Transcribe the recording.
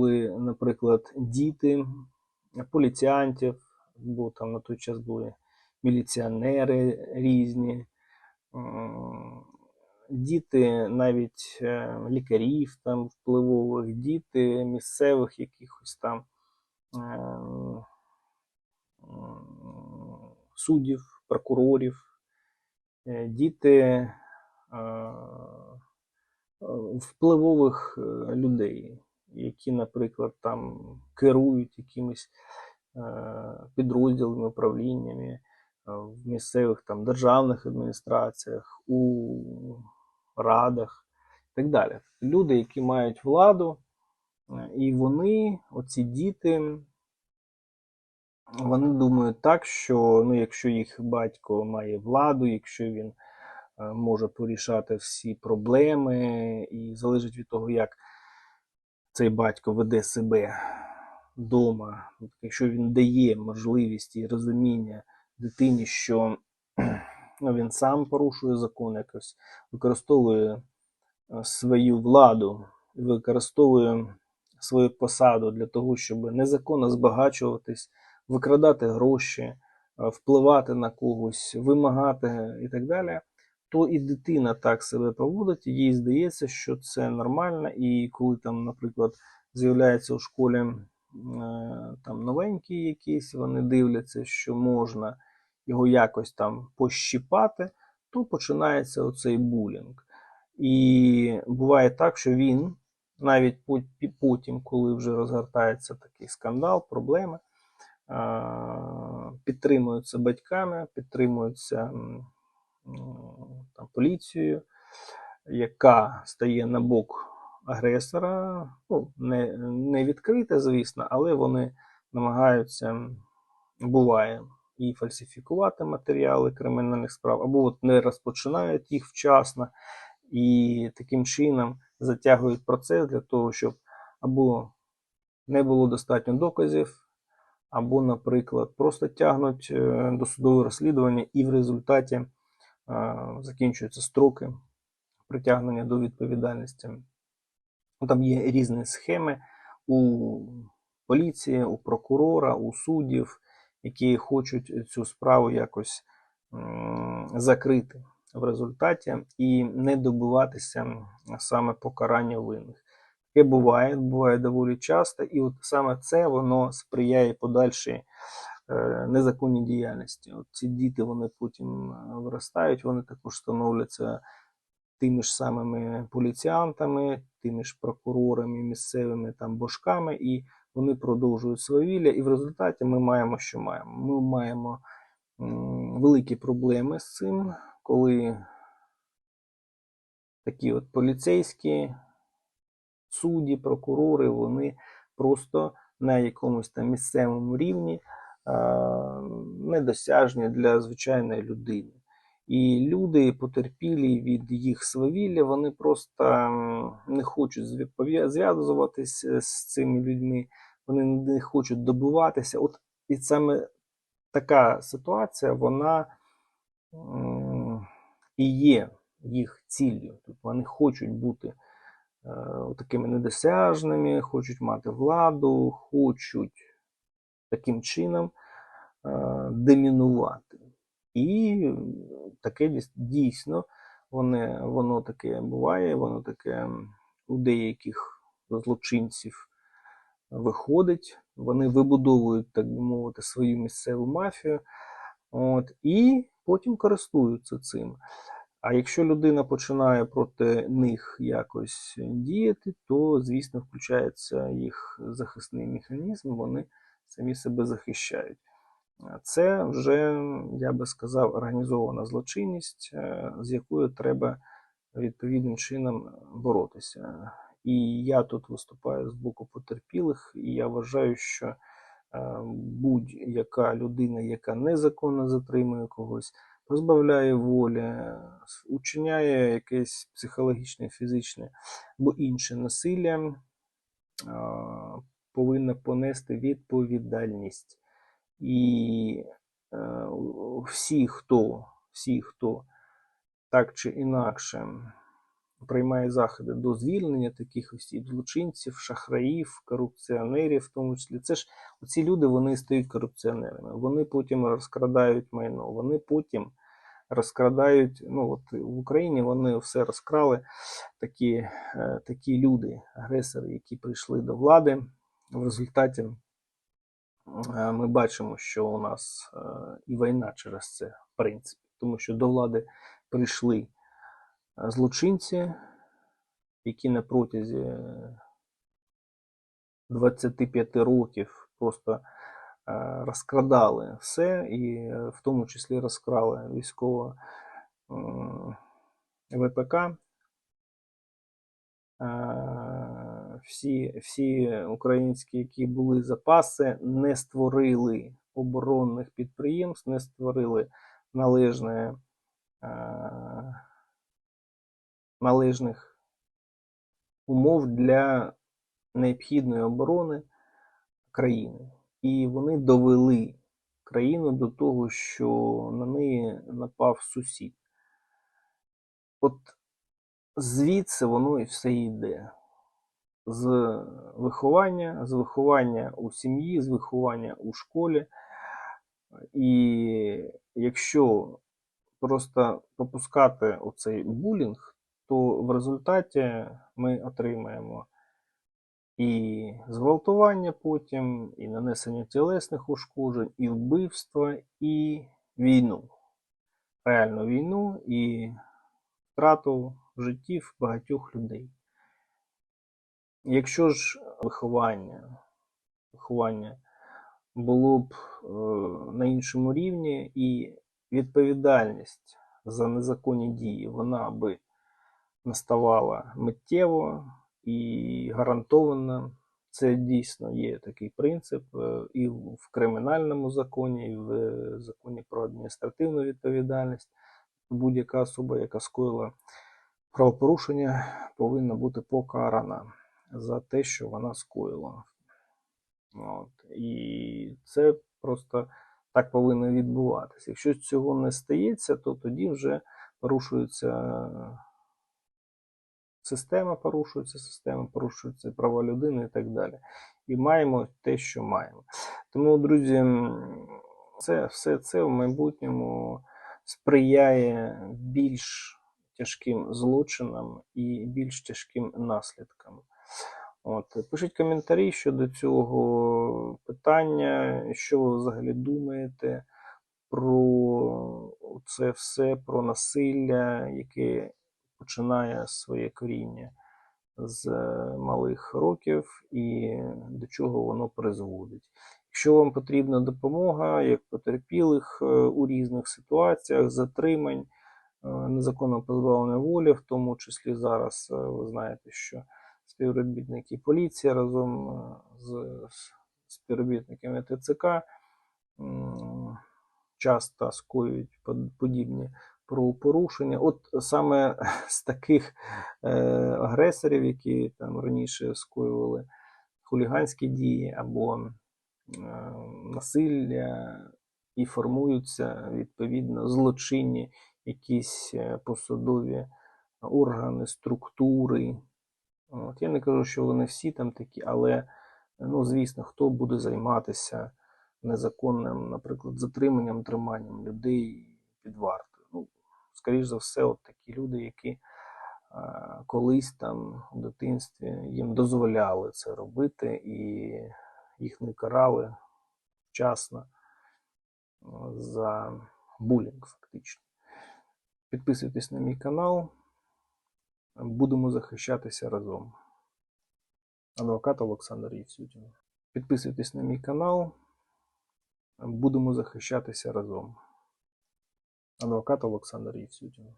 були, наприклад, діти поліціянтів, бо там на той час були міліціонери різні, діти навіть е, лікарів там впливових, діти місцевих якихось там ем, суддів, прокурорів, е, діти е, впливових людей, які, наприклад, там керують якимись е, підрозділами, управліннями е, в місцевих там державних адміністраціях, у радах і так далі. Люди, які мають владу, е, і вони, оці діти, вони думають так, що ну, якщо їх батько має владу, якщо він може порішати всі проблеми, і залежить від того, як цей батько веде себе вдома, якщо він дає можливість і розуміння дитині, що ну, він сам порушує закон якось, використовує е, свою владу, використовує свою посаду для того, щоб незаконно збагачуватись, викрадати гроші, е, впливати на когось, вимагати і так далі, то і дитина так себе поводить, їй здається, що це нормально, і коли там, наприклад, з'являється у школі е, там новенькі якісь, вони дивляться, що можна його якось там пощіпати, то починається оцей булінг. І буває так, що він навіть потім, коли вже розгортається такий скандал, проблеми, підтримуються батьками, підтримуються там, поліцією, яка стає на бок агресора. Ну, не, не відкрите, звісно, але вони намагаються, буває, і фальсифікувати матеріали кримінальних справ, або от не розпочинають їх вчасно, і таким чином затягують процес для того, щоб або не було достатньо доказів, або, наприклад, просто тягнуть е, досудове розслідування, і в результаті закінчуються строки притягнення до відповідальності. Ну, Там є різні схеми у поліції, у прокурора, у суддів, які хочуть цю справу якось закрити в результаті і не добиватися саме покарання винних. Таке буває, буває доволі часто, і от саме це воно сприяє подальшій незаконній діяльності. От ці діти вони потім е, виростають, вони також становляться тими ж самими поліціянтами, тими ж прокурорами, місцевими там божками, і вони продовжують свавілля. І в результаті ми маємо, що маємо. Ми маємо великі проблеми з цим, коли такі от поліцейські судді, прокурори, вони просто на якомусь там місцевому рівні недосяжні для звичайної людини. І люди, потерпілі від їх свавілля, вони просто не хочуть зв'язуватися з цими людьми, вони не хочуть добиватися. От і саме така ситуація, вона і є їх ціллю. Тобто вони хочуть бути е, такими недосяжними, хочуть мати владу, хочуть таким чином е, домінувати. І таке дійсно вони, воно таке буває, воно таке у деяких злочинців виходить. Вони вибудовують, так би мовити, свою місцеву мафію, от, і потім користуються цим. А якщо людина починає проти них якось діяти, то, звісно, включається їх захисний механізм, вони самі себе захищають. Це вже, я би сказав, організована злочинність, е, з якою треба відповідним чином боротися. І я тут виступаю з боку потерпілих, і я вважаю, що е, будь-яка людина, яка незаконно затримує когось, позбавляє волі, учиняє якесь психологічне, фізичне або інше насилля, е, повинна понести відповідальність. І е, всі, хто, всі, хто так чи інакше приймає заходи до звільнення таких осіб, злочинців, шахраїв, корупціонерів, в тому числі. Це ж ці люди вони стають корупціонерами. Вони потім розкрадають майно, вони потім розкрадають. Ну от в Україні вони все розкрали. Такі, е, такі люди, агресори, які прийшли до влади. В результаті е, ми бачимо, що у нас е, і війна через це, в принципі, тому що до влади прийшли е, злочинці, які на протязі е, 25 років просто розкрадали все, і в тому числі розкрали військово ВПК. Всі, всі українські, які були запаси, не створили оборонних підприємств, не створили належне, е, належних умов для необхідної оборони країни. І вони довели країну до того, що на неї напав сусід. От звідси воно і все йде. З виховання, з виховання у сім'ї, з виховання у школі. І якщо просто попускати оцей булінг, то в результаті ми отримаємо і зґвалтування потім, і нанесення тілесних ушкоджень, і вбивства, і війну. Реальну війну і втрату життів багатьох людей. Якщо ж виховання, виховання було б е, на іншому рівні, і відповідальність за незаконні дії вона би наставала миттєво і гарантовано. Це дійсно є такий принцип е, і в кримінальному законі, і в законі про адміністративну відповідальність. Будь-яка особа, яка скоїла правопорушення, повинна бути покарана за те, що вона скоїла. От. І це просто так повинно відбуватися. Якщо цього не стається, то тоді вже порушується система, порушується система, порушуються права людини і так далі. І маємо те, що маємо. Тому, друзі, це все це в майбутньому сприяє більш тяжким злочинам і більш тяжким наслідкам. От, пишіть коментарі щодо цього питання, що ви взагалі думаєте про це все, про насилля, яке починає своє коріння з е, малих років і до чого воно призводить. Якщо вам потрібна допомога, як потерпілих е, у різних ситуаціях, затримань, е, незаконного позбавлення волі, в тому числі зараз ви знаєте, що співробітники поліції разом е, з співробітниками ТЦК часто скоюють подібні правопорушення. От саме з таких е, агресорів, які там раніше скоювали хуліганські дії або е, насилля, і формуються відповідно злочинні якісь посадові органи, структури. От, я не кажу, що вони всі там такі, але ну, звісно, хто буде займатися незаконним, наприклад, затриманням, триманням людей під вартою. Ну, скоріш за все, от такі люди, які колись там у дитинстві їм дозволяли це робити, і їх не карали вчасно за булінг, фактично. Підписуйтесь на мій канал. Будемо захищатися разом. Адвокат Олександр Євсютін. Підписуйтесь на мій канал. Будемо захищатися разом. Адвокат Олександр Євсютін.